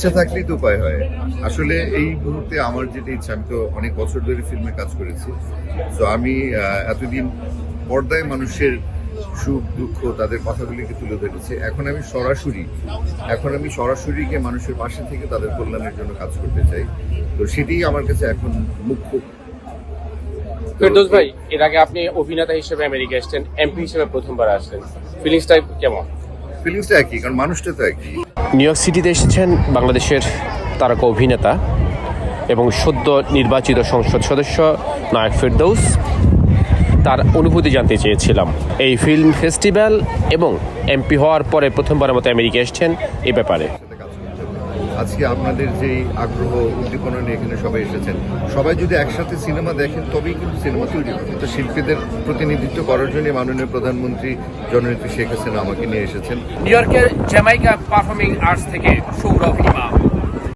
ইচ্ছা থাকলেই তো উপায় হয়। আসলে এই মুহূর্তে আমার যেটা ইচ্ছা, আমি তো অনেক বছর ধরে ফিল্মে কাজ করেছি। তো আমি এতদিন পর্দায় মানুষের সুখ, দুঃখ, তাদের কথাগুলিকে তুলে ধরেছি। এখন আমি সরাসরি, এখন আমি সরাসরি গিয়ে মানুষের পাশে থেকে তাদের কল্যাণের জন্য কাজ করতে চাই। তো সেটাই আমার কাছে এখন মুখ্য। ফেরদৌস ভাই, এর আগে আপনি অভিনেতা হিসেবে আমেরিকা এসেছেন, এমপি হিসেবে প্রথমবার আসলেন। ফিলিংসটা কেমন? ফিলিংসটা একই, কারণ মানুষটা তো একই। নিউ ইয়র্ক সিটিতে এসেছেন বাংলাদেশের তারকা অভিনেতা এবং সদ্য নির্বাচিত সংসদ সদস্য নায়ক ফেরদৌস। তার অনুভূতি জানতে চেয়েছিলাম। এই ফিল্ম ফেস্টিভ্যাল এবং এমপি হওয়ার পরে প্রথমবারের মতো আমেরিকা এসছেন এ ব্যাপারে সাথে কাজ করতে হবে। আজকে আপনাদের যে আগ্রহ, উদ্দীপনা নিয়ে এখানে সবাই এসেছেন, সবাই যদি একসাথে সিনেমা দেখেন, তবেই কিন্তু সিনেমা তৈরি হবে। তো শিল্পীদের প্রতিনিধিত্ব করার জন্য মাননীয় প্রধানমন্ত্রী জননেত্রী শেখ হাসিনা আমাকে নিয়ে এসেছেন। নিউ ইয়র্কের জ্যামাইকা পারফর্মিং আর্টস থেকে সৌরভ ইমাম।